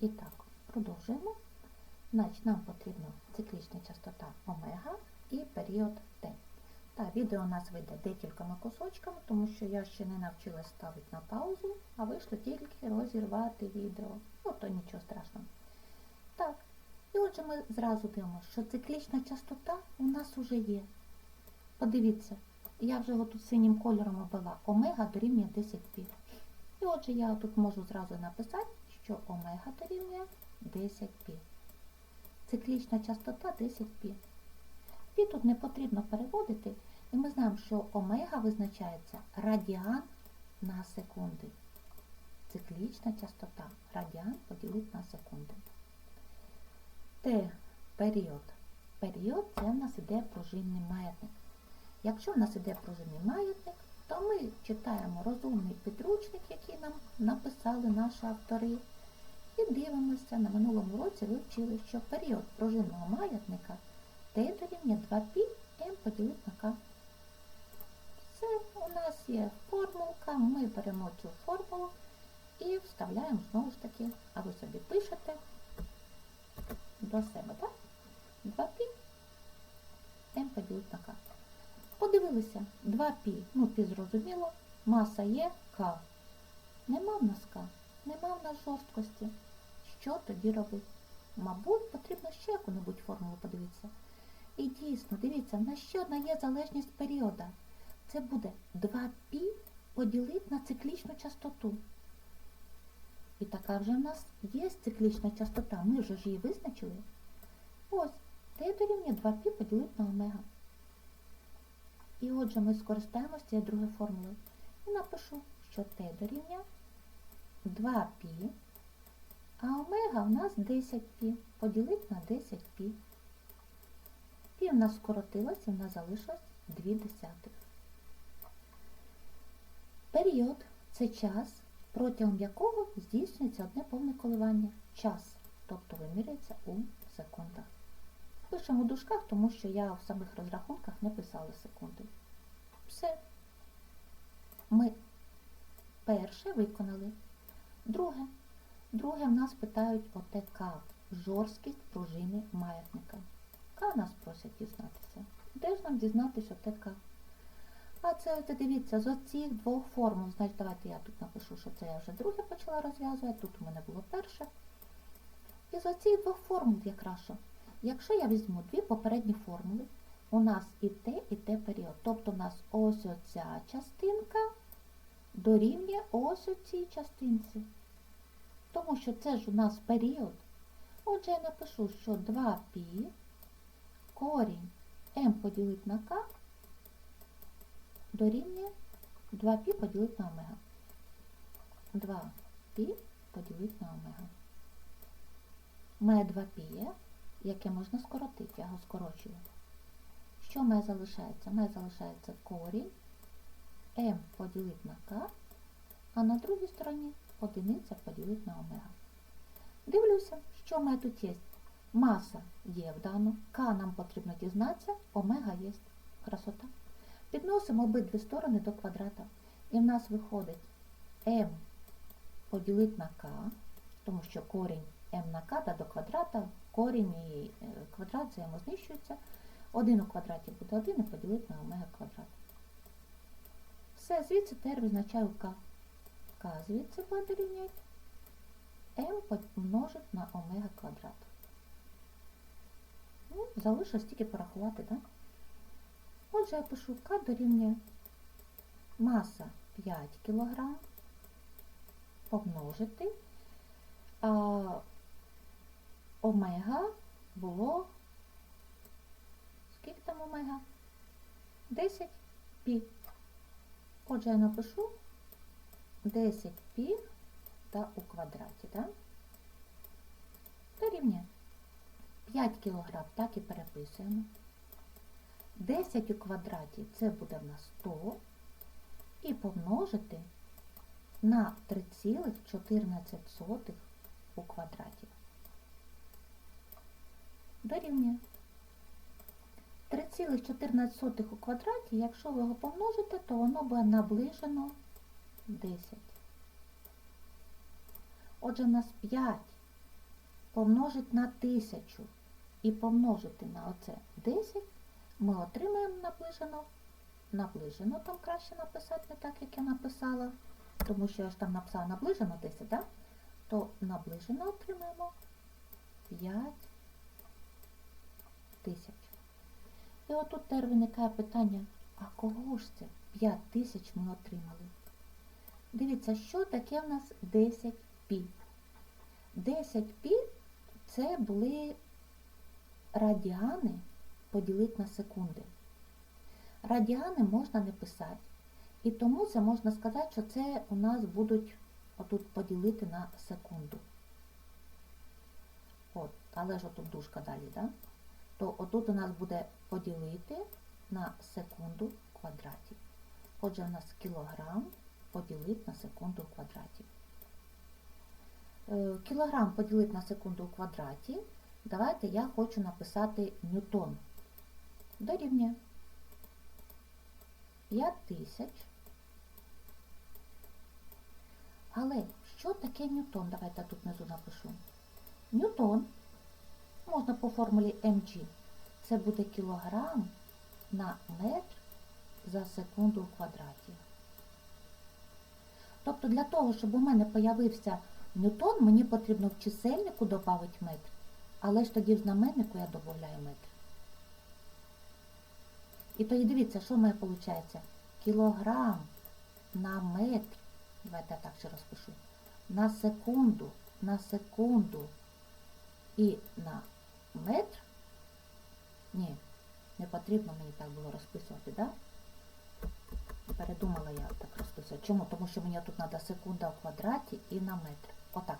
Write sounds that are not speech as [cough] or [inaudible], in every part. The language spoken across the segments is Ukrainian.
І так, продовжуємо. Значить, нам потрібна циклічна частота омега і період Т. Так, відео у нас вийде декількома кусочками, тому що я ще не навчилась ставити на паузу, а вийшло тільки розірвати відео. Ну, то нічого страшного. Так, і отже ми зразу дивимося, що циклічна частота у нас вже є. Подивіться, я вже отут синім кольором обвела омега дорівнює 10 пі. І отже, я тут можу зразу написати, що омега дорівнює 10 пі. Циклічна частота 10 пі. Пі тут не потрібно переводити, і ми знаємо, що омега визначається радіан на секунди. Циклічна частота радіан поділити на секунди. Т період. Період це в нас іде пружинний маятник. Якщо в нас іде пружинний маятник, то ми читаємо розумний підручник, який нам написали наші автори, і дивимося, на минулому році ви вчили, що період пружинного маятника Т дорівнює 2π М поділити на К. Це у нас є формулка, ми беремо цю формулу і вставляємо знову ж таки, а ви собі пишете до себе, так? 2π М поділити на К. Подивилися, 2π, ну пі зрозуміло, маса є К. Нема в нас К, нема в нас жорсткості. Що тоді робити? Мабуть, потрібно ще яку-небудь формулу подивитися. І дійсно, дивіться, в нас ще одна є залежність періода. Це буде 2π поділити на циклічну частоту. І така вже в нас є циклічна частота. Ми вже ж її визначили. Ось, Т дорівнює 2π поділити на омега. І отже, ми скористаємося цією другою формулою. І напишу, що Т дорівнює 2π, а омега в нас 10π. Поділити на 10π. Пі в нас скоротилось і в нас залишилось 2 десятих. Період це час, протягом якого здійснюється одне повне коливання. Час, тобто вимірюється у секундах. Пишемо у дужках, тому що я в самих розрахунках не писала секунди. Все. Ми перше виконали. Друге. Друге в нас питають ОТК. Жорсткість пружини маятника. К нас просять дізнатися. Де ж нам дізнатися ОТК? А це, дивіться, з оцих двох формул. Значить, давайте я тут напишу, що це я вже друге почала розв'язувати, тут у мене було перше. І з оцих двох формул якраз. що. Якщо я візьму дві попередні формули, у нас і Т, і Т період. Тобто у нас ось оця частинка дорівнює ось оцій частинці Тому що це ж у нас період. Отже, я напишу, що 2π корінь m поділити на k дорівнює 2π поділити на омега. 2π поділити на омега. У мене 2π є, яке можна скоротити, я його скорочую. Що в мене залишається? У мене залишається корінь m поділити на k, а на другій стороні одиниця поділити на омега. Дивлюся, що в тут є. Маса є в дану, К нам потрібно дізнатися, омега є. Красота. Підносимо обидві сторони до квадрата. І в нас виходить m поділити на k, тому що корінь m на k та до квадрата, корінь і е, квадрат взаємознищуються. Один у квадраті буде 1 і поділити на омега квадрат. Все, звідси тепер визначаю k. звідси буде дорівнювати m на омега квадрат. Ну, залишилось тільки порахувати, так? Отже, я пишу К дорівнює маса 5 кг помножити, а омега було, скільки там омега? 10 пі. Отже, я напишу 10 пі та у квадраті, так? Дорівнює 5 кг, так і переписуємо. 10 у квадраті це буде в нас 100 і помножити на 3,14 у квадраті. Дорівнює 3,14 у квадраті, якщо ви його помножите, то воно буде наближено 10. Отже, нас 5 помножити на 1000 і помножити на оце 10, ми отримаємо наближено. Наближено там краще написати не так, як я написала, тому що я ж там написала наближено 10, да? то наближено отримаємо 5 тисяч. І отут тепер виникає питання, а кого ж це 5 тисяч ми отримали? Дивіться, що таке в нас 10 пі. 10 пі це були радіани поділити на секунди. Радіани можна не писати. І тому це можна сказати, що це у нас будуть отут поділити на секунду. От, але ж отут дужка далі, да? то отут у нас буде поділити на секунду в квадраті. Отже, у нас кілограм поділити на секунду в квадраті. Е, Кілограм поділити на секунду в квадраті. Давайте я хочу написати ньютон. Дорівнює 5 тисяч. Але що таке ньютон? Давайте тут внизу напишу. Ньютон можна по формулі mg. Це буде кілограм на метр за секунду в квадраті. Тобто для того, щоб у мене появився ньютон, мені потрібно в чисельнику додати метр, але ж тоді в знаменнику я додаю метр. І тоді дивіться, що в мене виходить? Кілограм на метр, давайте я так ще розпишу, на секунду, на секунду і на метр. Ні, не потрібно мені так було розписувати, так? Да? Передумала я так розписувати. Чому? Тому що мені тут треба секунда в квадраті і на метр. Отак.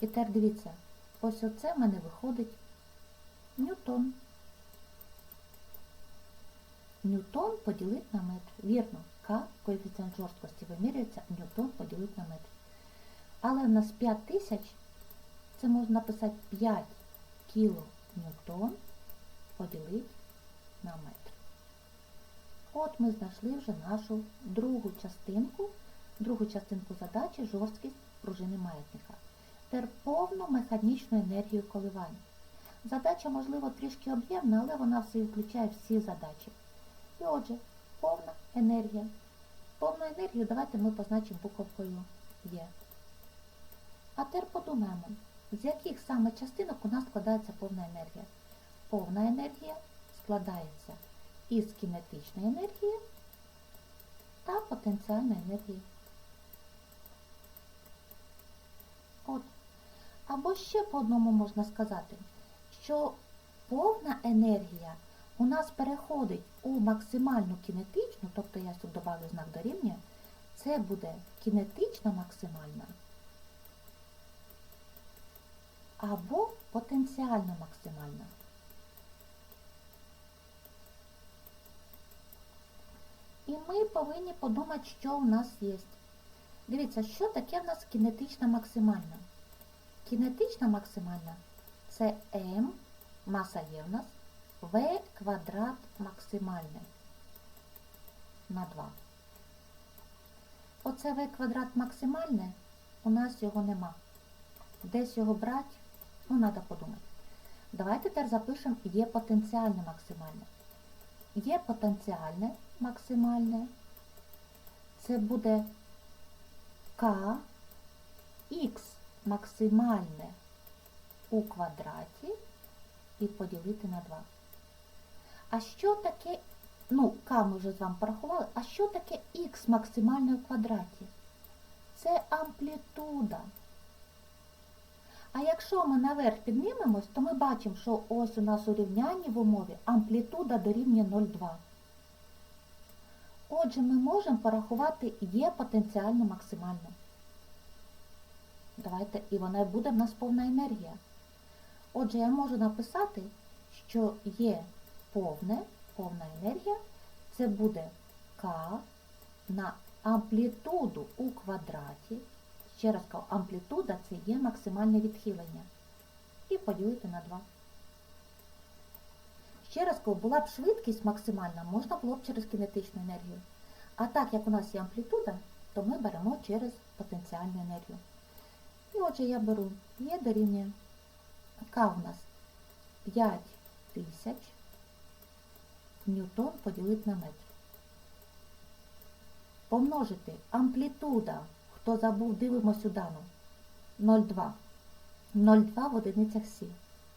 І тепер дивіться, ось оце в мене виходить ньютон. Ньютон поділити на метр. Вірно, К, коефіцієнт жорсткості вимірюється, ньютон поділити на метр. Але в нас 5 тисяч, це можна написати 5 кіло ньютон поділити на метр. От ми знайшли вже нашу другу частинку, другу частинку задачі жорсткість пружини маятника. Тепер повну механічну енергію коливань. Задача, можливо, трішки об'ємна, але вона все включає всі задачі. І отже, повна енергія. Повну енергію давайте ми позначимо буковкою Є. А тепер подумаємо, з яких саме частинок у нас складається повна енергія. Повна енергія складається із кінетичної енергії та потенціальної енергії. От. Або ще по одному можна сказати, що повна енергія у нас переходить у максимальну кінетичну, тобто я тут додаю знак дорівнює, це буде кінетична максимальна або потенціальна максимальна. І ми повинні подумати, що в нас є. Дивіться, що таке в нас кінетична максимальна? Кінетична максимальна це М, маса є в нас, В квадрат максимальне на 2. Оце В квадрат максимальне, у нас його нема. Десь його брати, ну, треба подумати. Давайте тепер запишемо є потенціальне максимальне. Є потенціальне максимальне. Це буде К х максимальне у квадраті і поділити на 2. А що таке, ну, К ми вже з вами порахували, а що таке х максимальне у квадраті? Це амплітуда. А якщо ми наверх піднімемось, то ми бачимо, що ось у нас у рівнянні в умові амплітуда дорівнює 0,2. Отже, ми можемо порахувати є потенціально максимально. Давайте, і вона буде в нас повна енергія. Отже, я можу написати, що є повне, повна енергія, це буде К на амплітуду у квадраті. Ще раз кажу, амплітуда це є максимальне відхилення. І поділити на 2. Ще раз кажу, була б швидкість максимальна, можна було б через кінетичну енергію. А так як у нас є амплітуда, то ми беремо через потенціальну енергію. І отже, я беру є дорівнює К у нас 5 тисяч ньютон поділити на метр. Помножити амплітуда, хто забув, дивимося удану, 0,2. 0,2 в одиницях Сі.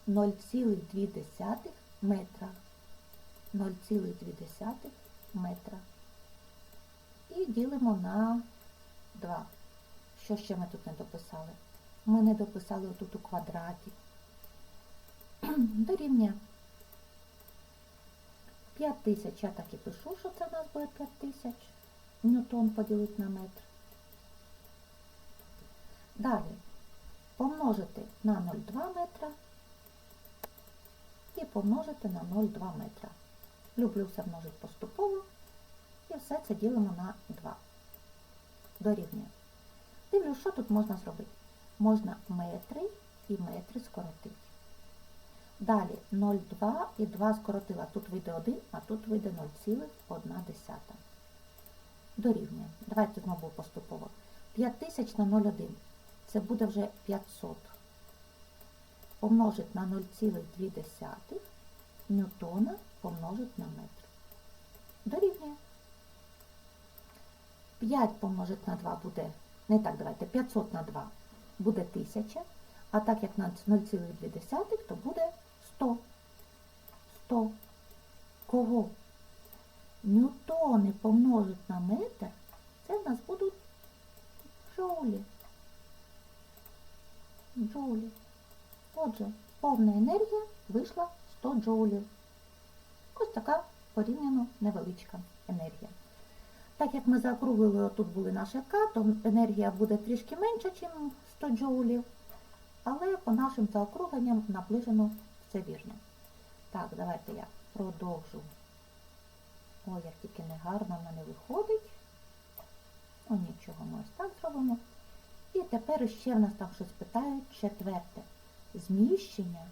0,2 метра. 0,2 метра. І ділимо на 2. Що ще ми тут не дописали? Ми не дописали тут у квадраті. [clears throat] Дорівнює. 5 тисяч, я так і пишу, що це в нас буде 5 тисяч. Ньютон поділити на метр. Далі помножити на 0,2 метра і помножити на 0,2 метра. Люблю все множити поступово і все це ділимо на 2. Дорівнює. Дивлюсь, що тут можна зробити. Можна метри і метри скоротити. Далі 0,2 і 2 скоротила. Тут вийде 1, а тут вийде 0,1. Дорівнює. Давайте знову поступово. 5000 на 0,1. Це буде вже 500. Помножить на 0,2 ньютона помножить на метр. Дорівнює. 5 помножить на 2 буде, не так, давайте, 500 на 2 буде 1000, а так як на 0,2, то буде 100. 100. Кого? Ньютони помножить на метр, це в нас будуть джоулі. Джоулі. Отже, повна енергія вийшла 100 джоулів. Ось така порівняно невеличка енергія. Так як ми заокруглили, тут були наші К, то енергія буде трішки менша, ніж 100 джоулів, але по нашим заокругленням наближено все вірно. Так, давайте я продовжу. Ой, як тільки не гарно в мене виходить. О, нічого, ми ось так зробимо. І тепер ще в нас там щось питають четверте. Зміщення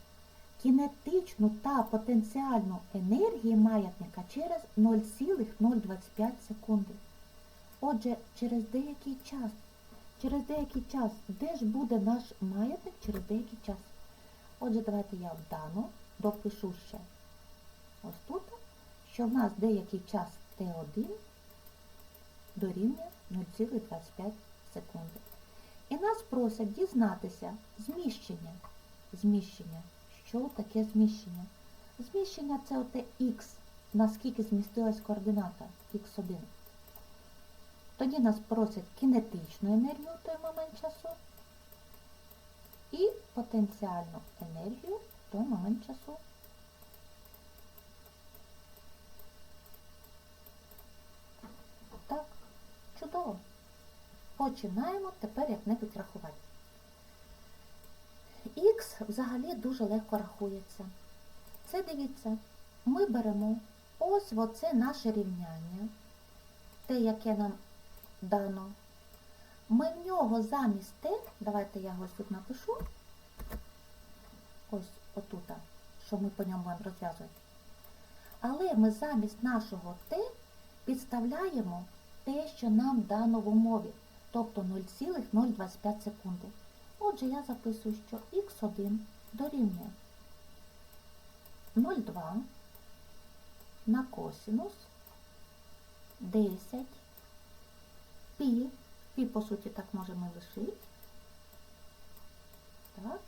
кінетичну та потенціальну енергії маятника через 0,025 секунди. Отже, через деякий час, через деякий час, де ж буде наш маятник через деякий час? Отже, давайте я вдану допишу ще ось тут, що в нас деякий час Т1 дорівнює 0,25 секунди. І нас просять дізнатися зміщення. Зміщення. Що таке зміщення? Зміщення це оте х, наскільки змістилась координата х1. Тоді нас просять кінетичну енергію в той момент часу і потенціальну енергію в той момент часу. Так, чудово. Починаємо тепер як-небудь рахувати. Х взагалі дуже легко рахується. Це дивіться, ми беремо ось оце наше рівняння, те, яке нам дано. Ми в нього замість Т, давайте я ось тут напишу, ось отут, що ми по ньому будемо розв'язувати. Але ми замість нашого Т підставляємо те, що нам дано в умові, тобто 0,025 секунди. Отже, я записую, що х1 дорівнює 0,2 на косинус 10 пі, по суті, так можемо лишити. Так.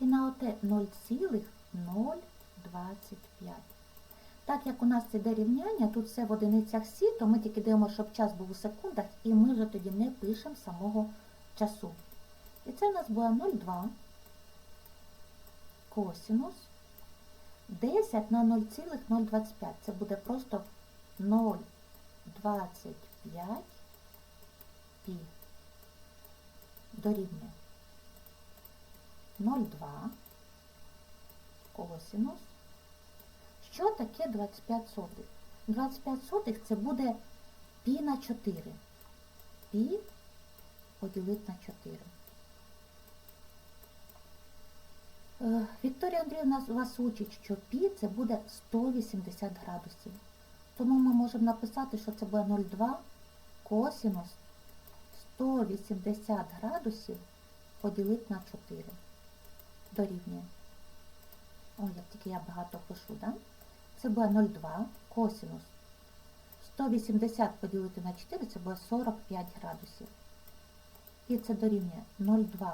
І на оте 0,025. Так як у нас йде рівняння, тут все в одиницях Сі, то ми тільки дивимося, щоб час був у секундах, і ми вже тоді не пишемо самого часу. І це в нас буде 0,2 косинус 10 на 0,025. Це буде просто 0,25 пі дорівнює 0,2 косинус. Що таке 25 сотих? 25 сотих це буде пі на 4. Пі поділити на 4. Е, Вікторія Андріївна вас учить, що пі це буде 180 градусів. Тому ми можемо написати, що це буде 0,2 косинус 180 градусів поділити на 4. дорівнює. Ой, як тільки я багато пишу, да? Це буде 0,2 косинус 180 поділити на 4, це буде 45 градусів. І це дорівнює 0,2.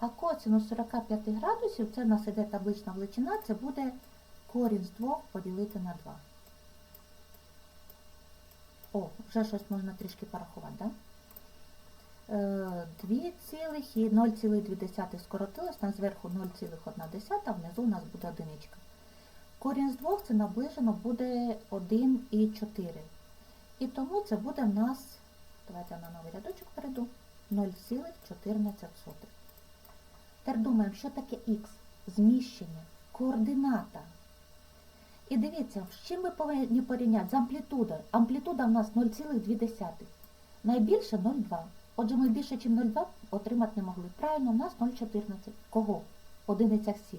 А косинус 45 градусів, це в нас іде таблична величина, це буде корінь з 2 поділити на 2. О, вже щось можна трішки порахувати, так? Да? 2,0,2 скоротилось, на зверху 0,1, внизу у нас буде одиничка. Корінь з 2 це наближено буде 1,4. І тому це буде в нас, давайте я на новий рядочок перейду, 0,14. Тепер думаємо, що таке х? Зміщення, координата. І дивіться, з чим ми повинні порівняти? З амплітудою. Амплітуда в нас 0,2. Найбільше 0,2. Отже, ми більше, ніж 0,2 отримати не могли. Правильно, у нас 0,14. Кого? Одиницях сі.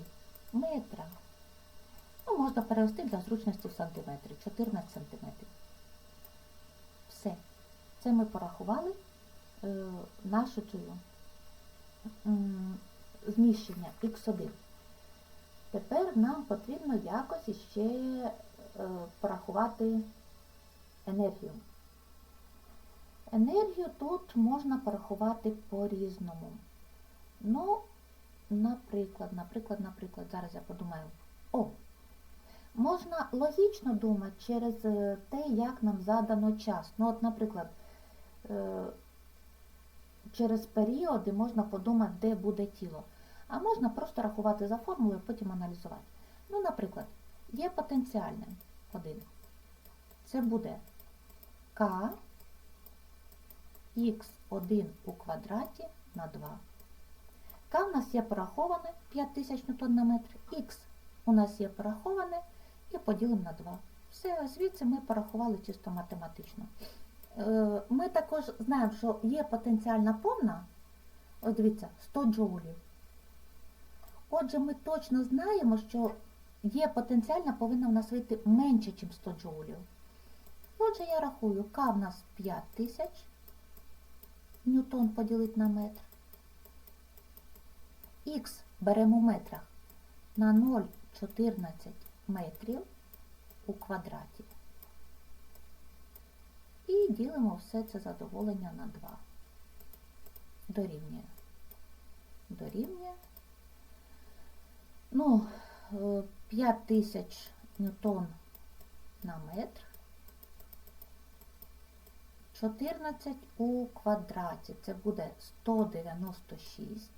Метра. Ну, можна перевести для зручності в сантиметри. 14 сантиметрів. Все. Це ми порахували е, нашу цю зміщення х1. Тепер нам потрібно якось іще е, порахувати енергію. Енергію тут можна порахувати по-різному. Ну, наприклад, наприклад, наприклад, зараз я подумаю. О! Можна логічно думати через е, те, як нам задано час. Ну, от, наприклад, е, через періоди можна подумати, де буде тіло. А можна просто рахувати за формулою, потім аналізувати. Ну, наприклад, є потенціальне один. Це буде К х1 у квадраті на 2. К у нас є пораховане 5000 Ньютон на метр, х у нас є пораховане і поділимо на 2. Все, звідси ми порахували чисто математично. Е, ми також знаємо, що є потенціальна повна, ось дивіться, 100 джоулів. Отже, ми точно знаємо, що є потенціальна повинна в нас вийти менше, ніж 100 джоулів. Отже, я рахую, К в нас 5000 ньютон поділити на метр. Х беремо в метрах на 0,14 метрів у квадраті. І ділимо все це задоволення на 2. Дорівнює. Дорівнює. Ну, 5000 ньютон на метр. 14 у квадраті. Це буде 196.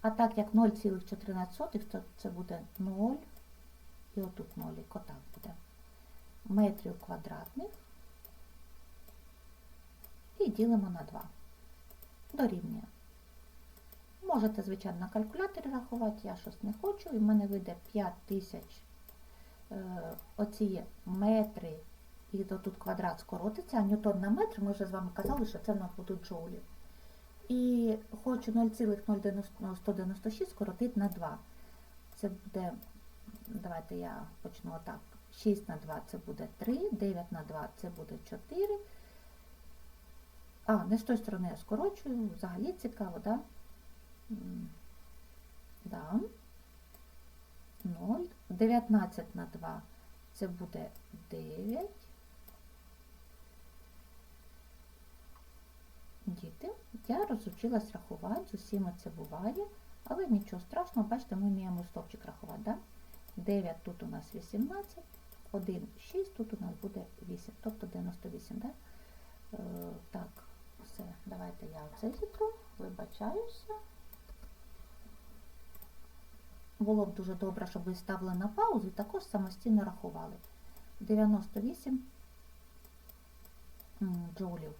А так як 0,14, то це буде 0. І отут 0, отак буде. Метрів квадратних. І ділимо на 2. Дорівнює. Можете, звичайно, на калькуляторі рахувати, я щось не хочу. І в мене вийде 5000 е, оці метри, і тут квадрат скоротиться, а ньютон на метр, ми вже з вами казали, що це в нас будуть джоулі. І хочу 0,0196 скоротити на 2. Це буде, давайте я почну отак. 6 на 2 це буде 3, 9 на 2 це буде 4. А, не з тої сторони я скорочую, взагалі цікаво, так? Да? 0. 19 на 2 це буде 9. Діти, я розучилась рахувати, з усіма це буває, але нічого страшного, бачите, ми вміємо стовпчик рахувати, да? 9 тут у нас 18, 1, 6, тут у нас буде 8, тобто 98, да? Е, так, все, давайте я оце зітру, вибачаюся. Було б дуже добре, щоб ви ставили на паузу і також самостійно рахували. 98 джоулів.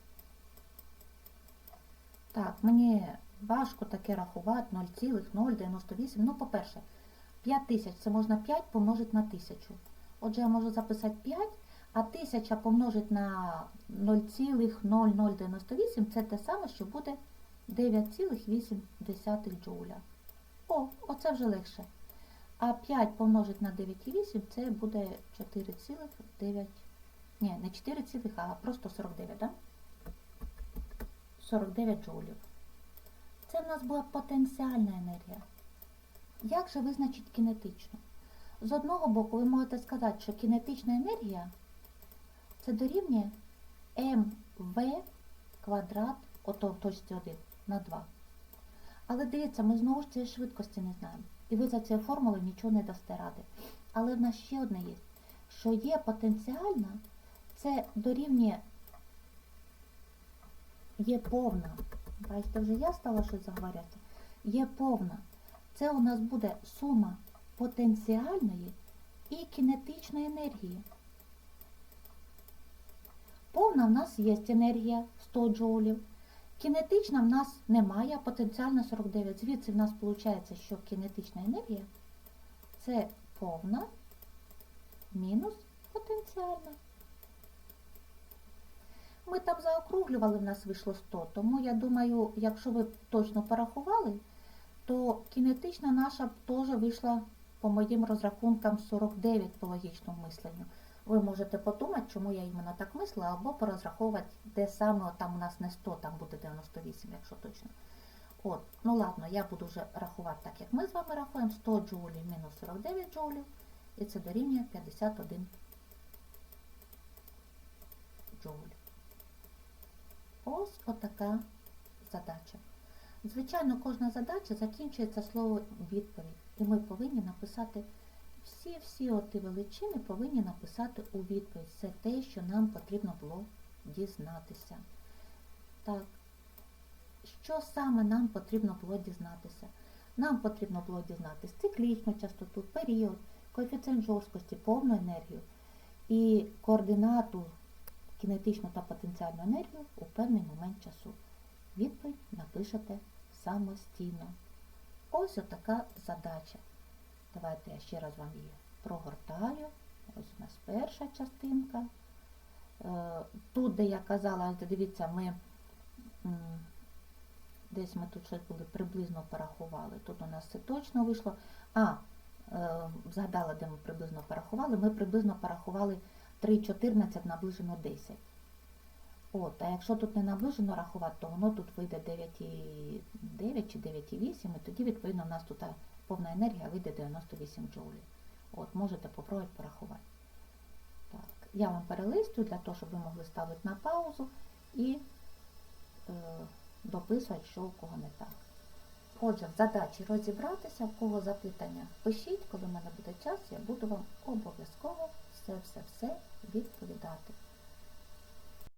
Так, мені важко таке рахувати 0,098. Ну, по-перше, 5000 це можна 5 помножити на 1000. Отже, я можу записати 5, а 1000 помножити на 0,0098 це те саме, що буде 9,8 джоуля. О, оце вже легше. А 5 помножити на 9,8 це буде 4,9. Ні, не 4, а просто 49, так? Да? 49 джоулів. Це в нас була потенціальна енергія. Як же визначити кінетичну? З одного боку, ви можете сказати, що кінетична енергія це дорівнює МВ квадрат, ото в точці 1 на 2. Але дивіться, ми знову ж цієї швидкості не знаємо. І ви за цією формулою нічого не дасте ради. Але в нас ще одне є, що є потенціальна, це дорівнює є повна. Бачите, вже я стала щось заговоряти. Є повна. Це у нас буде сума потенціальної і кінетичної енергії. Повна в нас є енергія 100 джоулів. Кінетична в нас немає, а потенціальна 49. Звідси в нас виходить, що кінетична енергія це повна мінус потенціальна. Ми там заокруглювали, в нас вийшло 100, тому я думаю, якщо ви точно порахували, то кінетична наша б теж вийшла по моїм розрахункам 49 по логічному мисленню. Ви можете подумати, чому я іменно так мислила, або порозраховувати, де саме там у нас не 100, там буде 98, якщо точно. От, ну ладно, я буду вже рахувати так, як ми з вами рахуємо. 100 джоулів мінус 49 джоулів, і це дорівнює 51 джоуль. Ось отака задача. Звичайно, кожна задача закінчується слово відповідь. І ми повинні написати всі-всі оті величини повинні написати у відповідь. Це те, що нам потрібно було дізнатися. Так, що саме нам потрібно було дізнатися? Нам потрібно було дізнатися циклічну частоту, період, коефіцієнт жорсткості, повну енергію і координату кінетичну та потенціальну енергію у певний момент часу. Відповідь напишете самостійно. Ось отака задача. Давайте я ще раз вам її прогортаю. Ось у нас перша частинка. Е, Тут, де я казала, дивіться, ми десь ми тут щось були приблизно порахували. Тут у нас все точно вийшло. А, е, згадала, де ми приблизно порахували. Ми приблизно порахували 3,14 наближено 10. От, а якщо тут не наближено рахувати, то воно тут вийде 9,9 чи 9,8, і тоді, відповідно, у нас тут повна енергія вийде 98 джоулів. От, можете попробувати порахувати. Так, я вам перелистую для того, щоб ви могли ставити на паузу і е, дописувати, що у кого не так. Отже, в задачі розібратися, в кого запитання пишіть, коли в мене буде час, я буду вам обов'язково все-все-все відповідати.